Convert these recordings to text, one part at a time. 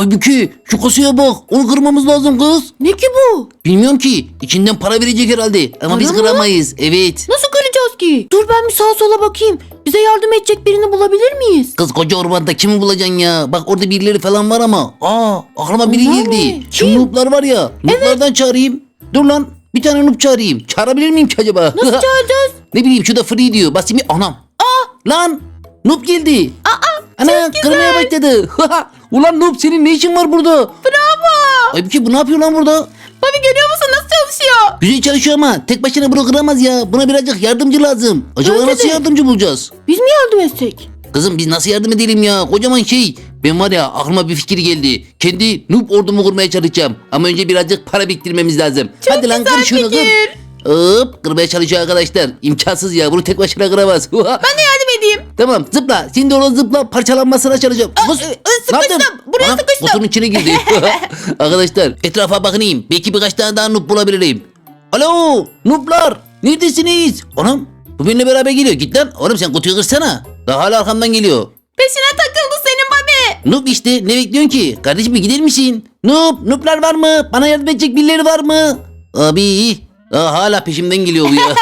Aybüke şu kasaya bak. Onu kırmamız lazım kız. Ne ki bu? Bilmiyorum ki. İçinden para verecek herhalde. Ama Para biz mı? kıramayız. Evet. Nasıl kıracağız ki? Dur ben bir sağa sola bakayım. Bize yardım edecek birini bulabilir miyiz? Kız koca ormanda kimi bulacaksın ya? Bak orada birileri falan var ama. Aa aklıma biri Onlar geldi. ne? Şu Kim? nooblar var ya. Nooblardan çağırayım. Dur lan. Bir tane noob çağırayım. Çağırabilir miyim ki acaba? Nasıl çağıracağız? ne bileyim şurada free diyor. Basayım bir- anam. Aa lan. Noob geldi. Aa Ana kırmaya başladı. Ulan noob senin ne işin var burada? Bravo. Aybüke bu ne yapıyor lan burada? Bobby görüyor musun nasıl çalışıyor? Güzel çalışıyor ama tek başına bunu kıramaz ya. Buna birazcık yardımcı lazım. Acaba Bence nasıl de. yardımcı bulacağız? Biz mi yardım etsek? Kızım biz nasıl yardım edelim ya? Kocaman şey. Ben var ya aklıma bir fikir geldi. Kendi noob ordumu kurmaya çalışacağım. Ama önce birazcık para biriktirmemiz lazım. Hadi lan kır şunu kır. Hop kırmaya çalışıyor arkadaşlar. İmkansız ya bunu tek başına kıramaz. Ben de. Tamam zıpla. Şimdi ona zıpla parçalanmasına çalışacağım. Kız, e, e, ne sıkıştım. yaptın? Buraya Anam, sıkıştım. Kutunun içine girdi. arkadaşlar etrafa bakınayım. Belki birkaç tane daha noob bulabilirim. Alo nooblar neredesiniz? Anam bu benimle beraber geliyor. Git lan. Oğlum sen kutuyu kırsana. Daha hala arkamdan geliyor. Peşine takıldı senin Bobby. Noob işte ne bekliyorsun ki? Kardeşim bir gider misin? Noob, nooblar var mı? Bana yardım edecek birileri var mı? Abi Aa, hala peşimden geliyor bu ya.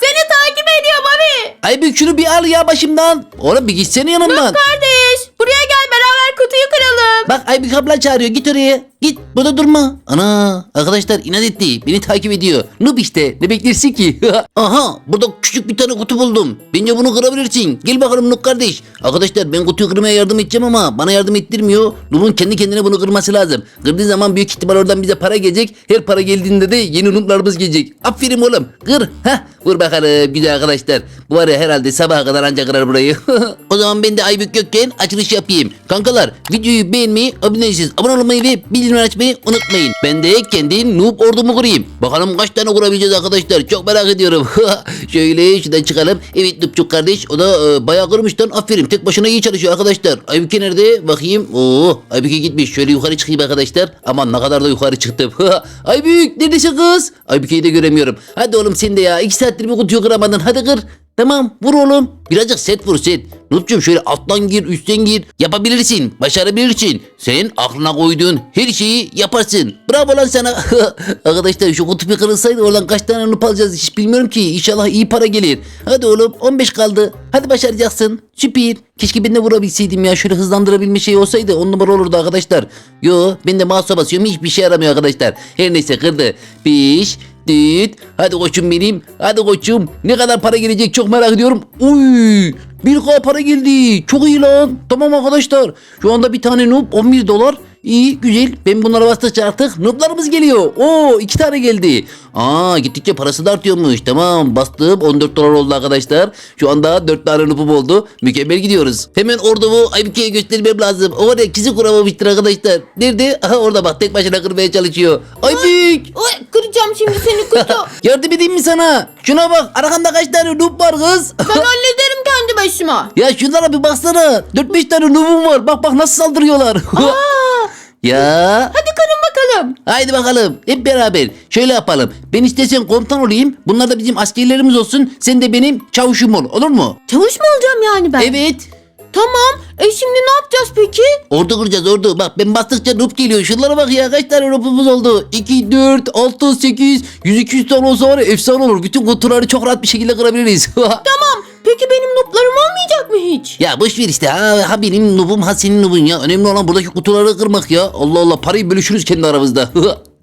Seni takip ediyor Bobby. Ay bir şunu bir al ya başımdan. Oğlum bir gitsene yanımdan. Kardeş buraya gel beraber kutuyu kıralım. Bak Aybük abla çağırıyor git oraya. Git burada durma. Ana arkadaşlar inat etti. Beni takip ediyor. Noob işte ne beklersin ki? Aha burada küçük bir tane kutu buldum. Bence bunu kırabilirsin. Gel bakalım Noob kardeş. Arkadaşlar ben kutuyu kırmaya yardım edeceğim ama bana yardım ettirmiyor. Noob'un kendi kendine bunu kırması lazım. Kırdığı zaman büyük ihtimal oradan bize para gelecek. Her para geldiğinde de yeni Noob'larımız gelecek. Aferin oğlum. Kır. Heh. Vur bakalım güzel arkadaşlar. Bu var ya herhalde sabaha kadar ancak kırar burayı. o zaman ben de Aybük Gökken açılış yapayım. Kankalar videoyu beğenmeyi, abone olmayı ve bildirimleri açmayı unutmayın. Ben de kendi noob ordumu kurayım. Bakalım kaç tane kurabileceğiz arkadaşlar. Çok merak ediyorum. Şöyle şuradan çıkalım. Evet Noobçuk kardeş o da e, bayağı kırmıştan aferin. Tek başına iyi çalışıyor arkadaşlar. Aybüke nerede? Bakayım. Oo, Aybüke gitmiş. Şöyle yukarı çıkayım arkadaşlar. Aman ne kadar da yukarı çıktım. Aybük neredesin kız? Aybüke'yi de göremiyorum. Hadi oğlum sen de ya. iki saattir bir kutuyu kıramadın. Hadi kır. Tamam vur oğlum. Birazcık set vur set. Nutcum şöyle alttan gir üstten gir. Yapabilirsin. Başarabilirsin. Sen aklına koyduğun her şeyi yaparsın. Bravo lan sana. Arkadaşlar şu kutu bir kırılsaydı oradan kaç tane nup alacağız hiç bilmiyorum ki. İnşallah iyi para gelir. Hadi oğlum 15 kaldı. Hadi başaracaksın. Süper. Keşke ben de vurabilseydim ya. Şöyle hızlandırabilme şey olsaydı on numara olurdu arkadaşlar. Yo ben de mouse'a basıyorum hiçbir şey yaramıyor arkadaşlar. Her neyse kırdı. 5 Düt. Hadi koçum benim. Hadi koçum. Ne kadar para gelecek çok merak ediyorum. Uy. 1K para geldi. Çok iyi lan. Tamam arkadaşlar. Şu anda bir tane noob 11 dolar. İyi güzel. Ben bunlara bastıkça artık nooblarımız geliyor. Oo iki tane geldi. Aa gittikçe parası da artıyormuş. Tamam bastım 14 dolar oldu arkadaşlar. Şu anda 4 tane noobum oldu. Mükemmel gidiyoruz. Hemen ordumu Aybüke'ye göstermem lazım. O var ya ikisi kuramamıştır arkadaşlar. Nerede? Aha orada bak tek başına kırmaya çalışıyor. Aybük. Oy, kıracağım şimdi seni kutu. Yardım edeyim mi sana? Şuna bak arkanda kaç tane noob var kız? ben hallederim kendi başıma. ya şunlara bir baksana. 4-5 tane noobum var. Bak bak nasıl saldırıyorlar. Aa, ya. hadi kırın bakalım. Haydi bakalım hep beraber. Şöyle yapalım. Ben istesen komutan olayım. Bunlar da bizim askerlerimiz olsun. Sen de benim çavuşum ol. Olur mu? Çavuş mu olacağım yani ben? Evet. Tamam. E şimdi ne yapacağız peki? Ordu kuracağız ordu. Bak ben bastıkça noob geliyor. Şunlara bak ya kaç tane noobumuz oldu. 2, 4, 6, 8, 100, 200 tane olsa var ya efsane olur. Bütün kutuları çok rahat bir şekilde kırabiliriz. Tamam. Peki benim notlarım olmayacak mı hiç? Ya boş ver işte ha, ha benim nubum ha senin nubun ya. Önemli olan buradaki kutuları kırmak ya. Allah Allah parayı bölüşürüz kendi aramızda.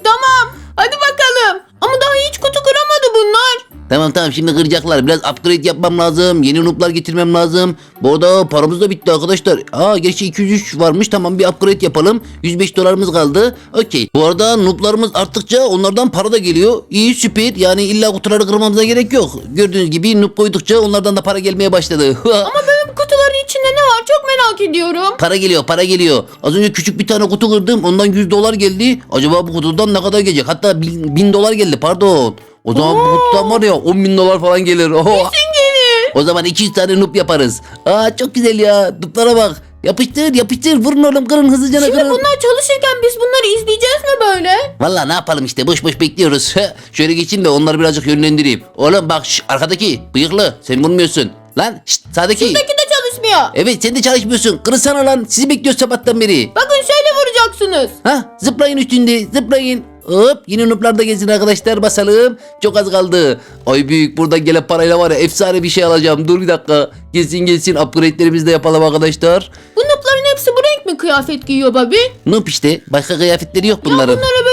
Tamam. Hadi bakalım. Ama daha hiç kutu kıramadı bunlar. Tamam tamam şimdi kıracaklar. Biraz upgrade yapmam lazım. Yeni nooblar getirmem lazım. Bu arada paramız da bitti arkadaşlar. Aa gerçi 203 varmış. Tamam bir upgrade yapalım. 105 dolarımız kaldı. Okey. Bu arada nooblarımız arttıkça onlardan para da geliyor. İyi süper. Yani illa kutuları kırmamıza gerek yok. Gördüğünüz gibi noob koydukça onlardan da para gelmeye başladı. Ama benim kutuların içinde ne var çok merak ediyorum. Para geliyor para geliyor. Az önce küçük bir tane kutu kırdım. Ondan 100 dolar geldi. Acaba bu kutudan ne kadar gelecek? Hatta 1000 dolar geldi pardon. O zaman bu kutudan var ya 10 bin dolar falan gelir. Oho. Gelir. O zaman 200 tane noob yaparız. Aa çok güzel ya. Nooblara bak. Yapıştır yapıştır vurun oğlum kırın hızlıca Şimdi kırın. bunlar çalışırken biz bunları izleyeceğiz mi böyle? Valla ne yapalım işte boş boş bekliyoruz. Şöyle geçeyim de onları birazcık yönlendireyim. Oğlum bak şş, arkadaki bıyıklı sen vurmuyorsun. Lan şşt, sağdaki. Buradaki de çalışmıyor. Evet sen de çalışmıyorsun. Kırsana lan. Sizi bekliyoruz sabahtan beri. Bakın şöyle vuracağım zıplayacaksınız. Ha zıplayın üstünde zıplayın. Hop yine nuplarda gezin arkadaşlar basalım. Çok az kaldı. Ay büyük buradan gelen parayla var ya efsane bir şey alacağım. Dur bir dakika. Gelsin gelsin upgrade'lerimizi de yapalım arkadaşlar. Bu nupların hepsi bu renk mi kıyafet giyiyor Bobby? Nup işte başka kıyafetleri yok Ya bunların. bunlara böyle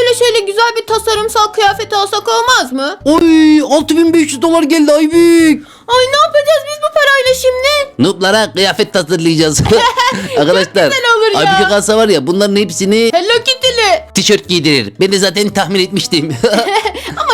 güzel bir tasarımsal kıyafet alsak olmaz mı? Oy 6500 dolar geldi ay büyük. Ay ne yapacağız biz bu parayla şimdi? Nuplara kıyafet hazırlayacağız. arkadaşlar. güzel olur ya. Aybüke kalsa var ya bunların hepsini Hello Kitty'li. tişört giydirir. Ben de zaten tahmin etmiştim. Ama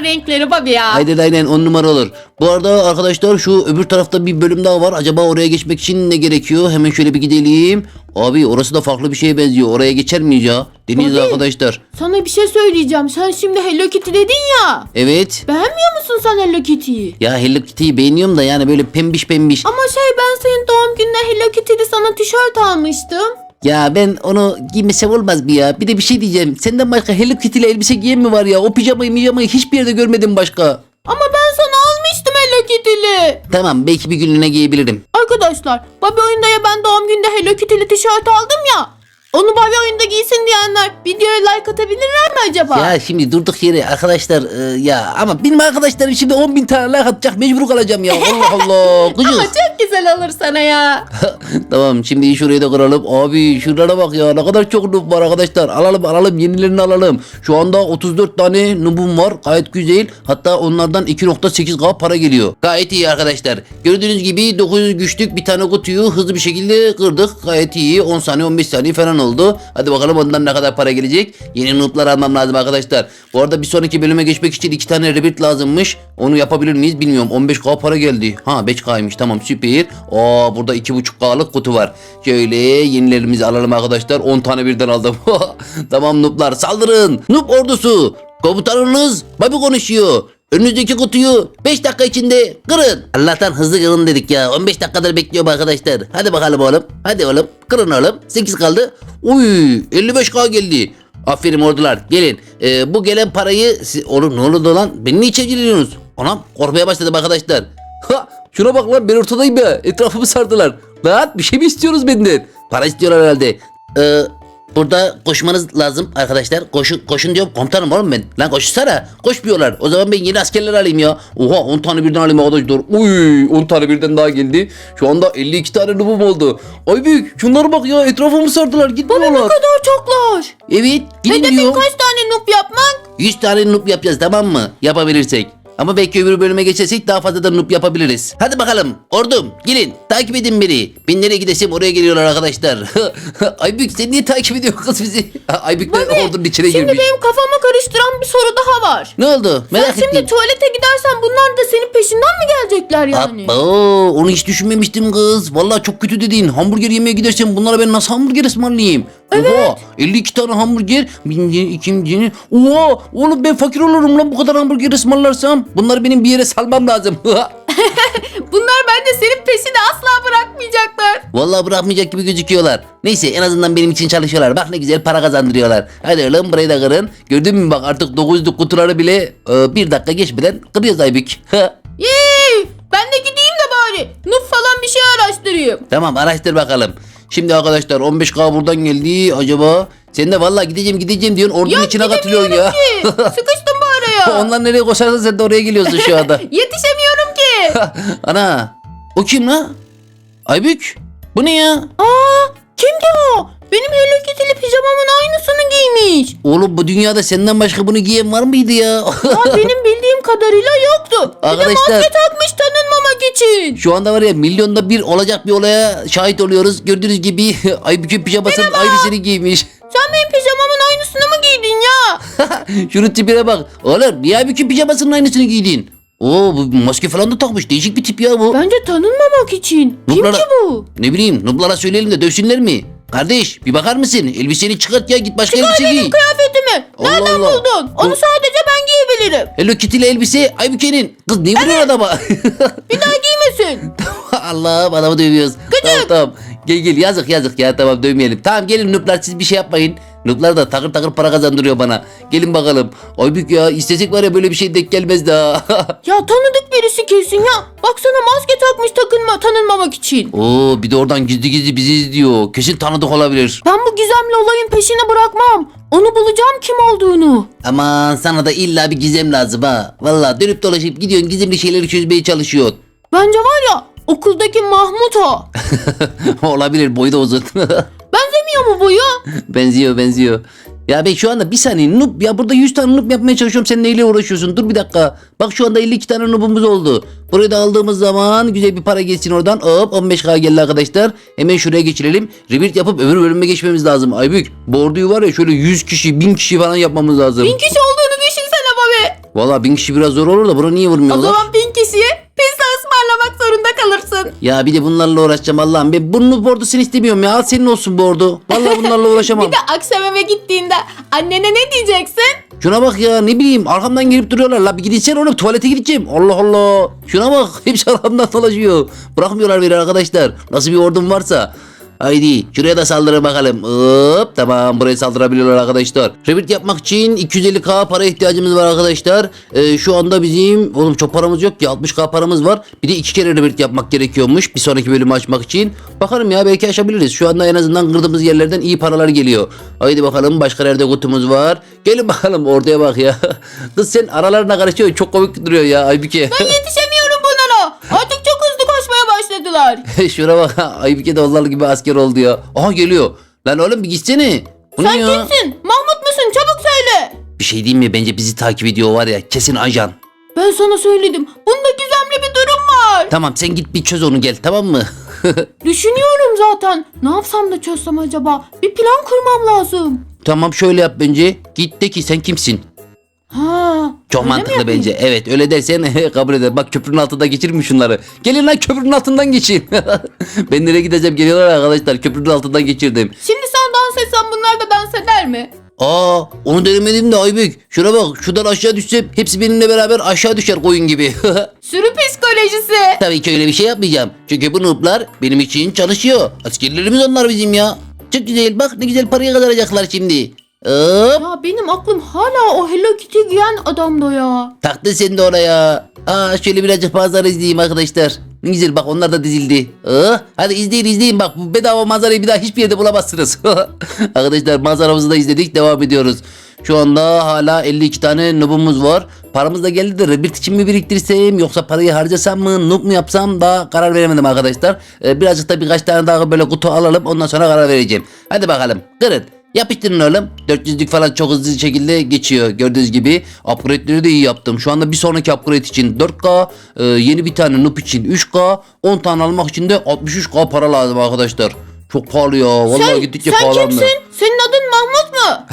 açar renkleri Bobby ya? aynen aynen on numara olur. Bu arada arkadaşlar şu öbür tarafta bir bölüm daha var. Acaba oraya geçmek için ne gerekiyor? Hemen şöyle bir gidelim. Abi orası da farklı bir şeye benziyor. Oraya geçer miyiz ya? Deniz Abi. arkadaşlar. Sana bir şey söyleyeceğim. Sen şimdi Hello Kitty dedin ya. Evet. Beğenmiyor musun sen Hello Kitty'yi? Ya Hello Kitty'yi beğeniyorum da yani böyle pembiş pembiş. Ama şey ben senin doğum gününe Hello Kitty'li sana tişört almıştım. Ya ben onu giymesem olmaz mı ya? Bir de bir şey diyeceğim. Senden başka Hello Kitty'li elbise giyen mi var ya? O pijamayı mijamayı hiçbir yerde görmedim başka. Ama ben sana almıştım Hello Kitty'li. Tamam belki bir günlüğüne giyebilirim. Arkadaşlar Bobby oyunda ya ben doğum gününde Hello Kitty'li tişört aldım ya. Onu Bobby oyunda giysin diyenler videoya like atabilirler mi acaba? Ya şimdi durduk yere arkadaşlar e, ya ama benim arkadaşlarım şimdi 10 bin tane like atacak mecbur kalacağım ya. Allah Allah. Ama çok güzel olur sana ya. tamam şimdi şurayı da kıralım. Abi şuralara bak ya ne kadar çok noob var arkadaşlar. Alalım alalım yenilerini alalım. Şu anda 34 tane noobum var. Gayet güzel. Hatta onlardan 2.8k para geliyor. Gayet iyi arkadaşlar. Gördüğünüz gibi 900 güçlük bir tane kutuyu hızlı bir şekilde kırdık. Gayet iyi. 10 saniye 15 saniye falan oldu. Hadi bakalım ondan ne kadar para gelecek. Yeni nooblar almam lazım arkadaşlar. Bu arada bir sonraki bölüme geçmek için iki tane rebirth lazımmış. Onu yapabilir miyiz bilmiyorum. 15k para geldi. Ha 5k'ymış tamam süper. Aa burada 2.5k'lık kutu var. Şöyle yenilerimizi alalım arkadaşlar. 10 tane birden aldım. tamam nooblar saldırın. Noob ordusu. Komutanınız Babi konuşuyor. Önünüzdeki kutuyu 5 dakika içinde kırın. Allah'tan hızlı kırın dedik ya. 15 dakikadır bekliyorum arkadaşlar. Hadi bakalım oğlum. Hadi oğlum. Kırın oğlum. 8 kaldı. Uy 55k geldi. Aferin ordular. Gelin. Ee, bu gelen parayı... Siz... Oğlum ne oldu lan? Beni niye çeviriyorsunuz? Anam korkmaya başladım arkadaşlar. Ha, şuna bak lan ben ortadayım ya. Etrafımı sardılar. Lan bir şey mi istiyoruz benden? Para istiyorlar herhalde. Ee, burada koşmanız lazım arkadaşlar. Koşun, koşun diyorum komutanım oğlum ben. Lan koşsana. Koşmuyorlar. O zaman ben yeni askerler alayım ya. Oha 10 tane birden alayım arkadaşlar. Uy 10 tane birden daha geldi. Şu anda 52 tane nubum oldu. Ay büyük şunlara bak ya etrafımı sardılar Ne gitmiyorlar. kadar çoklar. Evet gidin Hedefin kaç tane noob yapmak? 100 tane noob yapacağız tamam mı? Yapabilirsek. Ama belki öbür bölüme geçersek daha fazla da noob yapabiliriz. Hadi bakalım. Ordum gelin takip edin beni. Ben nereye gidesem oraya geliyorlar arkadaşlar. Aybük sen niye takip ediyorsun kız bizi? Aybük de Bobby, ordunun içine Şimdi girmiş. benim kafamı karıştıran bir soru daha var. Ne oldu? Merak Sen şimdi ettim. tuvalete gidersen bunlar da senin peşinden mi gelecekler yani? Abba, onu hiç düşünmemiştim kız. Vallahi çok kötü dedin. Hamburger yemeye gidersen bunlara ben nasıl hamburger ısmarlayayım? Oha 52 tane hamburger. Birinci, ikinci. Oha oğlum ben fakir olurum lan bu kadar hamburger ısmarlarsam. Bunları benim bir yere salmam lazım. Bunlar bence senin peşini asla bırakmayacaklar. Vallahi bırakmayacak gibi gözüküyorlar. Neyse en azından benim için çalışıyorlar. Bak ne güzel para kazandırıyorlar. Hadi oğlum burayı da kırın. Gördün mü bak artık 900'lük kutuları bile e, bir dakika geçmeden kırıyoruz Aybük. Yee! Ben de gideyim de bari. Noob falan bir şey araştırayım. tamam araştır bakalım. Şimdi arkadaşlar 15k buradan geldi. Acaba sen de vallahi gideceğim gideceğim diyorsun ordunun içine katılıyorsun ya. Ki, Sıkıştım bu araya. Onlar nereye koşarsa sen de oraya geliyorsun şu anda. Yetişemiyorum ki. Ana o kim la? Aybük bu ne ya? Aa, kimdi o? Benim Hello Kitty'li pijamamın aynısını giymiş. Oğlum bu dünyada senden başka bunu giyen var mıydı ya? Aa, benim bildiğim kadarıyla yoktu. Bir de Arkadaşlar- maske takmış tanınmamak için. Şu anda var ya milyonda bir olacak bir olaya şahit oluyoruz. Gördüğünüz gibi Aybük'ün pijamasının aynısını giymiş. Sen benim pijamamın aynısını mı giydin ya? Şunun tipine bak. Oğlum niye Aybük'ün pijamasının aynısını giydin? Oo bu maske falan da takmış. Değişik bir tip ya bu. Bence tanınmamak için. Kim Nublara- ki bu? Ne bileyim nublara söyleyelim de dövsünler mi? Kardeş bir bakar mısın? Elbiseni çıkart ya git başka elbise giy. kıyafetimi. Allah Nereden Allah. buldun? Onu Bu- sadece ben giyebilirim. Hello Kitty'li elbise Aybüke'nin. Kız ne vuruyor adama? Bir daha giymesin. Allah'ım adamı dövüyoruz. Tamam tamam. Gel gel yazık yazık ya tamam dövmeyelim. Tamam gelin nublar siz bir şey yapmayın. Nooblar da takır takır para kazandırıyor bana. Gelin bakalım. Aybük ya istesek var ya böyle bir şey denk gelmez daha. Ya tanıdık birisi kesin ya. Baksana maske takmış takınma tanınmamak için. Oo bir de oradan gizli gizli bizi izliyor. Kesin tanıdık olabilir. Ben bu gizemli olayın peşini bırakmam. Onu bulacağım kim olduğunu. Aman sana da illa bir gizem lazım ha. Valla dönüp dolaşıp gidiyorsun gizemli şeyleri çözmeye çalışıyorsun. Bence var ya okuldaki Mahmut o. olabilir boyu da uzun. Mu bu ya? benziyor benziyor. Ya ben şu anda bir saniye noob ya burada 100 tane noob yapmaya çalışıyorum sen neyle uğraşıyorsun dur bir dakika. Bak şu anda 52 tane noobumuz oldu. Burayı da aldığımız zaman güzel bir para geçsin oradan. Hop 15k geldi arkadaşlar. Hemen şuraya geçirelim. Rebirth yapıp öbür bölüme geçmemiz lazım. Aybük borduyu var ya şöyle 100 kişi 1000 kişi falan yapmamız lazım. Bin kişi olduğunu düşünsene Bobby. Valla 1000 kişi biraz zor olur da buna niye O vurmuyorlar? zaman bin kişiye pizza ısmarlamak zorunda kalırsın. Ya bir de bunlarla uğraşacağım Allah'ım. Ben bunu bordusunu istemiyorum ya. Al senin olsun bordu. Vallahi bunlarla uğraşamam. Bir de akşam eve gittiğinde annene ne diyeceksin? Şuna bak ya ne bileyim arkamdan gelip duruyorlar. La bir gideceksin oğlum tuvalete gideceğim. Allah Allah. Şuna bak hepsi arkamdan dolaşıyor. Bırakmıyorlar beni arkadaşlar. Nasıl bir ordum varsa. Haydi şuraya da saldırın bakalım. Hop tamam buraya saldırabiliyorlar arkadaşlar. Revit yapmak için 250k para ihtiyacımız var arkadaşlar. Ee, şu anda bizim oğlum çok paramız yok ki 60k paramız var. Bir de iki kere revit yapmak gerekiyormuş bir sonraki bölümü açmak için. Bakalım ya belki aşabiliriz. Şu anda en azından kırdığımız yerlerden iyi paralar geliyor. Haydi bakalım başka nerede kutumuz var. Gelin bakalım ortaya bak ya. Kız sen aralarına karışıyorsun çok komik duruyor ya Aybüke. Yetişemiyorum bunlara. Artık çok hızlı başladılar. Şuna bak Aybüke de onlar gibi asker oldu ya. Aha geliyor. Lan oğlum bir gitsene. Bu Sen ne ya? kimsin? Mahmut musun? Çabuk söyle. Bir şey diyeyim mi? Bence bizi takip ediyor var ya. Kesin ajan. Ben sana söyledim. Bunda gizemli bir durum var. Tamam sen git bir çöz onu gel tamam mı? Düşünüyorum zaten. Ne yapsam da çözsem acaba? Bir plan kurmam lazım. tamam şöyle yap bence. Git de ki sen kimsin? Ha. Çok mantıklı bence. Evet öyle dersen kabul eder. Bak köprünün altında geçirin mi şunları? Gelin lan köprünün altından geçin. ben nereye gideceğim? Geliyorlar arkadaşlar. Köprünün altından geçirdim. Şimdi sen dans etsen bunlar da dans eder mi? Aa onu denemedim de Aybük. Şuna bak şuradan aşağı düşsem hepsi benimle beraber aşağı düşer koyun gibi. Sürü psikolojisi. Tabii ki öyle bir şey yapmayacağım. Çünkü bu nooblar benim için çalışıyor. Askerlerimiz onlar bizim ya. Çok güzel bak ne güzel parayı kazanacaklar şimdi. Hop Ya benim aklım hala o Hello Kitty giyen adamda ya. taktın sen de oraya. Aa şöyle birazcık manzara izleyeyim arkadaşlar. Ne güzel bak onlar da dizildi. Aa, hadi izleyin izleyin bak bu bedava manzarayı bir daha hiçbir yerde bulamazsınız. arkadaşlar manzaramızı da izledik devam ediyoruz. Şu anda hala 52 tane noobumuz var. Paramız da geldi de rebirth için mi biriktirsem yoksa parayı harcasam mı noob mu yapsam daha karar veremedim arkadaşlar. Ee, birazcık da birkaç tane daha böyle kutu alalım ondan sonra karar vereceğim. Hadi bakalım kırın. Yapıştırın oğlum. 400'lük falan çok hızlı şekilde geçiyor. Gördüğünüz gibi upgrade'leri de iyi yaptım. Şu anda bir sonraki upgrade için 4K, e, yeni bir tane noob için 3K, 10 tane almak için de 63K para lazım arkadaşlar. Çok pahalı ya. Vallahi sen, gittikçe sen pahalandı. kimsin? Senin adın Mahmut mu?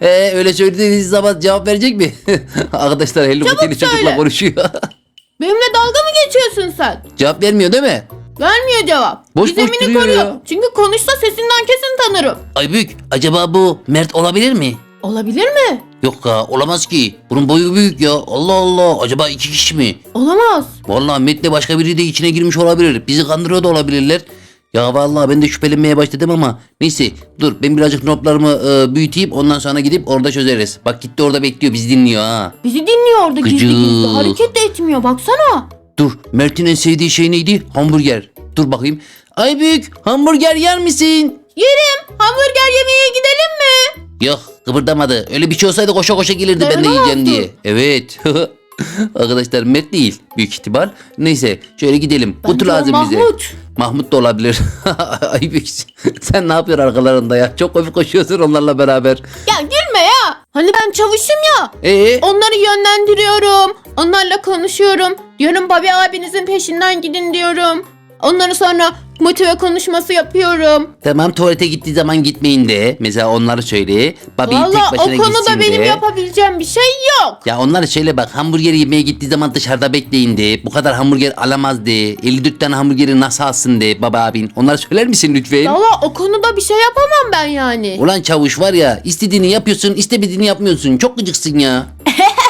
ee, öyle söylediğiniz zaman cevap verecek mi? arkadaşlar Hello Kitty'li çocukla konuşuyor. Benimle dalga mı geçiyorsun sen? cevap vermiyor değil mi? Vermiyor cevap. Boş boş Gizemini duruyor koruyor. ya. Çünkü konuşsa sesinden kesin tanırım. Aybük acaba bu Mert olabilir mi? Olabilir mi? Yok ya olamaz ki. Bunun boyu büyük ya. Allah Allah. Acaba iki kişi mi? Olamaz. Vallahi Met'le başka biri de içine girmiş olabilir. Bizi kandırıyor da olabilirler. Ya vallahi ben de şüphelenmeye başladım ama neyse dur ben birazcık notlarımı e, büyüteyim ondan sonra gidip orada çözeriz. Bak gitti orada bekliyor bizi dinliyor ha. Bizi dinliyor orada gizli Gıcık. gizli. Hareket de etmiyor baksana. Dur Mert'in en sevdiği şey neydi? Hamburger. Dur bakayım. Ay büyük hamburger yer misin? Yerim. Hamburger yemeye gidelim mi? Yok kıpırdamadı. Öyle bir şey olsaydı koşa koşa gelirdi ben de yiyeceğim diye. Evet. Arkadaşlar Mert değil büyük ihtimal. Neyse şöyle gidelim. Kutu Bence o lazım bize. Mahmut. Mahmut da olabilir. Ay büyük. Sen ne yapıyorsun arkalarında ya? Çok komik koşuyorsun onlarla beraber. Ya gülme ya. Hani ben çavuşum ya. Ee? Onları yönlendiriyorum. Onlarla konuşuyorum. Diyorum Bobby abinizin peşinden gidin diyorum. Onları sonra motive konuşması yapıyorum. Tamam tuvalete gittiği zaman gitmeyin de. Mesela onları söyle. Valla tek o başına konuda benim de. yapabileceğim bir şey yok. Ya onları söyle bak hamburger yemeye gittiği zaman dışarıda bekleyin de. Bu kadar hamburger alamaz de. 54 tane hamburgeri nasıl alsın de baba abin. Onları söyler misin lütfen? Valla o konuda bir şey yapamam ben yani. Ulan çavuş var ya istediğini yapıyorsun istemediğini yapmıyorsun. Çok gıcıksın ya.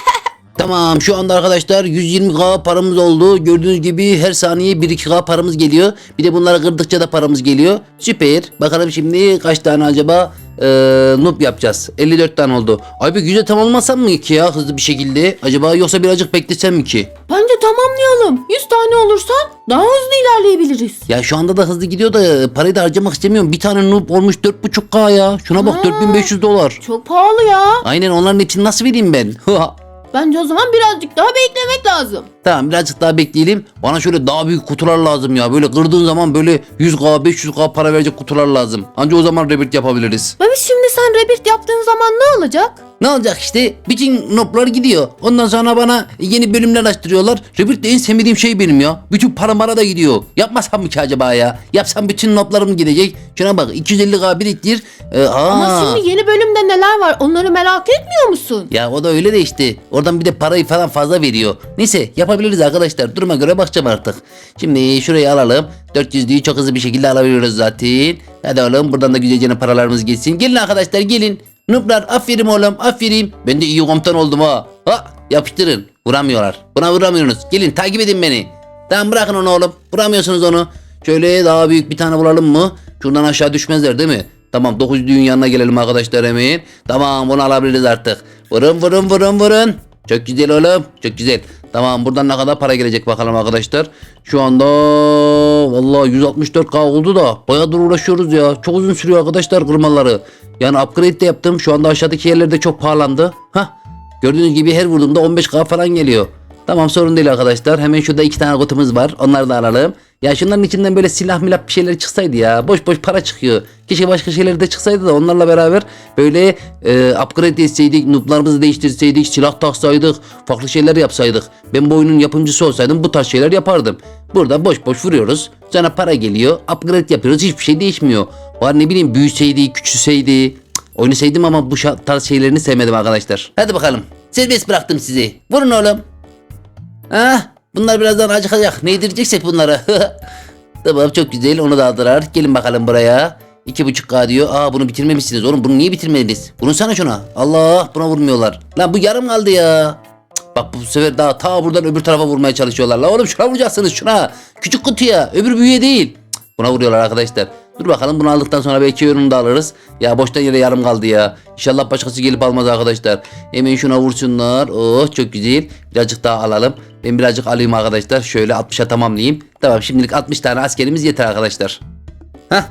Tamam şu anda arkadaşlar 120k paramız oldu. Gördüğünüz gibi her saniye 1-2k paramız geliyor. Bir de bunları kırdıkça da paramız geliyor. Süper. Bakalım şimdi kaç tane acaba? e, noob yapacağız. 54 tane oldu. Aybük yüze tamamlamasam mı ki ya hızlı bir şekilde? Acaba yoksa birazcık beklesem mi ki? Bence tamamlayalım. 100 tane olursa daha hızlı ilerleyebiliriz. Ya şu anda da hızlı gidiyor da e, parayı da harcamak istemiyorum. Bir tane noob olmuş 4.5k ya. Şuna bak Ha. 4500 dolar. Çok pahalı ya. Aynen onların hepsini nasıl vereyim ben? Bence o zaman birazcık daha beklemek lazım. tamam birazcık daha bekleyelim. Bana şöyle daha büyük kutular lazım ya. Böyle kırdığın zaman böyle 100k 500k para verecek kutular lazım. Anca o zaman rebirth yapabiliriz. Babiş şimdi sen rebirth yaptığın zaman ne olacak? Ne olacak işte bütün noplar gidiyor. Ondan sonra bana yeni bölümler açtırıyorlar. Rebirth de en sevmediğim şey benim ya. Bütün para mara da gidiyor. Yapmasam mı ki acaba ya? Yapsam bütün noplarım gidecek. Şuna bak 250k biriktir. Ee, Ama şimdi yeni bölümde neler var onları merak etmiyor musun? Ya o da öyle de işte. Oradan bir de parayı falan fazla veriyor. Neyse yapabiliriz arkadaşlar. Duruma göre bakacağım artık. Şimdi şurayı alalım. 400'lüğü çok hızlı bir şekilde alabiliyoruz zaten. Hadi oğlum buradan da güzelce paralarımız geçsin. Gelin arkadaşlar gelin. Nublar aferin oğlum aferin. Ben de iyi komutan oldum ha. Ha yapıştırın. Vuramıyorlar. Buna vuramıyorsunuz. Gelin takip edin beni. Tamam bırakın onu oğlum. Vuramıyorsunuz onu. Şöyle daha büyük bir tane bulalım mı? Şuradan aşağı düşmezler değil mi? Tamam 9 düğün yanına gelelim arkadaşlar hemen. Tamam bunu alabiliriz artık. Vurun vurun vurun vurun. Çok güzel oğlum. Çok güzel. Tamam buradan ne kadar para gelecek bakalım arkadaşlar. Şu anda vallahi 164k oldu da bayağıdır uğraşıyoruz ya. Çok uzun sürüyor arkadaşlar kırmaları. Yani upgrade de yaptım. Şu anda aşağıdaki yerlerde çok pahalandı. Hah. Gördüğünüz gibi her vurduğumda 15k falan geliyor. Tamam sorun değil arkadaşlar. Hemen şurada iki tane kutumuz var. Onları da alalım. Ya şunların içinden böyle silah milah bir şeyler çıksaydı ya. Boş boş para çıkıyor. Keşke başka şeyler de çıksaydı da onlarla beraber böyle e, upgrade etseydik, nooblarımızı değiştirseydik, silah taksaydık, farklı şeyler yapsaydık. Ben bu oyunun yapımcısı olsaydım bu tarz şeyler yapardım. Burada boş boş vuruyoruz. Sonra para geliyor. Upgrade yapıyoruz. Hiçbir şey değişmiyor. Var ne bileyim büyüseydi, küçülseydi. Oyunu sevdim ama bu tarz şeylerini sevmedim arkadaşlar. Hadi bakalım. Serbest bıraktım sizi. Vurun oğlum. Ah, bunlar birazdan acıkacak. Ne yedireceksek bunları. tamam çok güzel onu da aldılar. Gelin bakalım buraya. 2.5K diyor. Aa bunu bitirmemişsiniz oğlum. Bunu niye bitirmediniz? Bunu sana şuna. Allah buna vurmuyorlar. Lan bu yarım kaldı ya. Cık, Bak bu sefer daha ta buradan öbür tarafa vurmaya çalışıyorlar. La oğlum şuna vuracaksınız şuna. Küçük kutuya. Öbür büyüye değil. Cık, Buna vuruyorlar arkadaşlar. Dur bakalım bunu aldıktan sonra belki ürünü de alırız. Ya boştan yere yarım kaldı ya. İnşallah başkası gelip almaz arkadaşlar. Hemen şuna vursunlar. Oh çok güzel. Birazcık daha alalım. Ben birazcık alayım arkadaşlar. Şöyle 60'a tamamlayayım. Tamam şimdilik 60 tane askerimiz yeter arkadaşlar. Hah.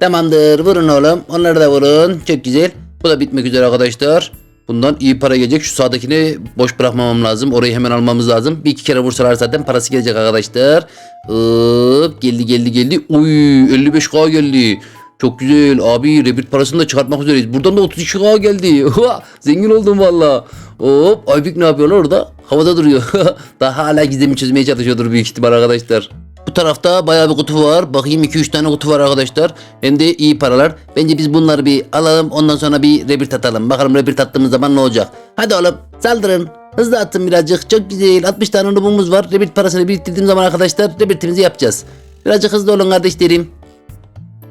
Tamamdır. Vurun oğlum. Onları da vurun. Çok güzel. Bu da bitmek üzere arkadaşlar. Bundan iyi para gelecek. Şu sağdakini boş bırakmamam lazım. Orayı hemen almamız lazım. Bir iki kere vursalar zaten parası gelecek arkadaşlar. Hop, geldi geldi geldi. Uy 55k geldi. Çok güzel abi rebirth parasını da çıkartmak üzereyiz. Buradan da 32k geldi. Zengin oldum valla. Hop Aybük ne yapıyorlar orada? Havada duruyor. Daha hala gizemi çözmeye çalışıyordur büyük ihtimal arkadaşlar. Bu tarafta bayağı bir kutu var. Bakayım 2-3 tane kutu var arkadaşlar. Hem de iyi paralar. Bence biz bunları bir alalım. Ondan sonra bir rebirth atalım. Bakalım rebirth attığımız zaman ne olacak. Hadi oğlum saldırın. Hızlı attım birazcık. Çok güzel. 60 tane nubumuz var. Rebirth parasını biriktirdiğim zaman arkadaşlar rebirth'imizi yapacağız. Birazcık hızlı olun kardeşlerim.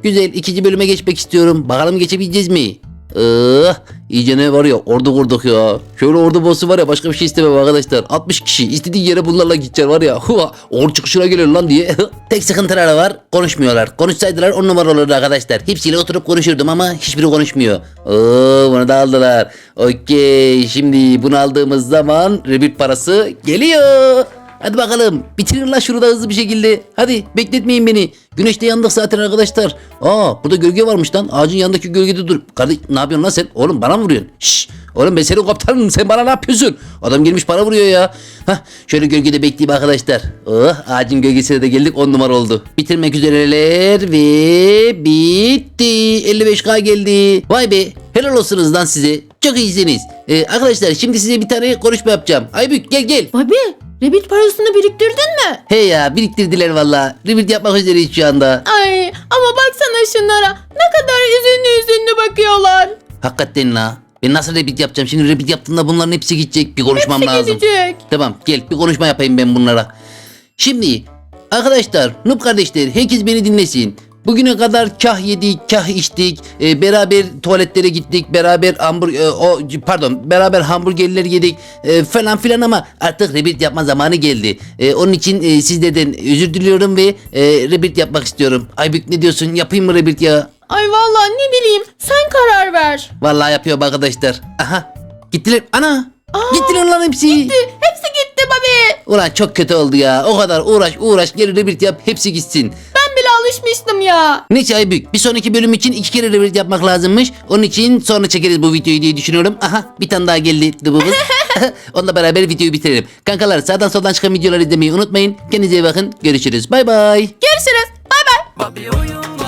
Güzel. ikinci bölüme geçmek istiyorum. Bakalım geçebileceğiz mi? Ah, iyice ne var ya ordu kurduk ya. Şöyle ordu bossu var ya başka bir şey istemem arkadaşlar. 60 kişi istediği yere bunlarla gideceksin var ya. Hua, or çıkışına gelir lan diye. Tek sıkıntıları var konuşmuyorlar. Konuşsaydılar on numara olurdu arkadaşlar. Hepsiyle oturup konuşurdum ama hiçbiri konuşmuyor. Oo, bunu da aldılar. Okey şimdi bunu aldığımız zaman rebirth parası geliyor. Hadi bakalım bitirin la şunu da hızlı bir şekilde. Hadi bekletmeyin beni. Güneşte yandık zaten arkadaşlar. Aa burada gölge varmış lan. Ağacın yanındaki gölgede dur. Kardeş ne yapıyorsun lan sen? Oğlum bana mı vuruyorsun? Şşş. Oğlum ben senin komutanım. Sen bana ne yapıyorsun? Adam gelmiş bana vuruyor ya. Hah şöyle gölgede bekleyeyim arkadaşlar. Oh ağacın gölgesine de geldik 10 numara oldu. Bitirmek üzereler ve bitti. 55k geldi. Vay be helal olsunuz lan size. Çok iyisiniz. Ee, arkadaşlar şimdi size bir tane konuşma yapacağım. Aybük gel gel. Babi rebirth parasını biriktirdin mi? He ya biriktirdiler valla. Rebirth yapmak üzereyiz şu anda. Ay ama baksana şunlara ne kadar üzünlü üzünlü bakıyorlar. Hakikaten la. Ben nasıl rebirth yapacağım? Şimdi rebirth yaptığımda bunların hepsi gidecek. Bir konuşmam Hepsi lazım. gidecek. Tamam gel bir konuşma yapayım ben bunlara. Şimdi arkadaşlar Noob kardeşler herkes beni dinlesin. Bugüne kadar kah yedik, kah içtik, e, beraber tuvaletlere gittik, beraber hamburg e, o pardon, beraber hamburgerler yedik e, falan filan ama artık rebirth yapma zamanı geldi. E, onun için e, sizlerden özür diliyorum ve e, rebirth yapmak istiyorum. Aybük ne diyorsun? Yapayım mı rebirth ya? Ay vallahi ne bileyim sen karar ver. Vallahi yapıyorum arkadaşlar. Aha. Gittiler. Ana. Gittiler lan hepsi. Hepsi gitti Bobby. Ulan çok kötü oldu ya. O kadar uğraş uğraş geri rebirth yap hepsi gitsin. Alışmıştım ya. Neyse Aybük bir sonraki bölüm için iki kere rebirth yapmak lazımmış. Onun için sonra çekeriz bu videoyu diye düşünüyorum. Aha bir tane daha geldi dıbımız. Onunla beraber videoyu bitirelim. Kankalar sağdan soldan çıkan videoları izlemeyi unutmayın. Kendinize iyi bakın. Görüşürüz. Bay bay. Görüşürüz. Bay bay. Bobby oyun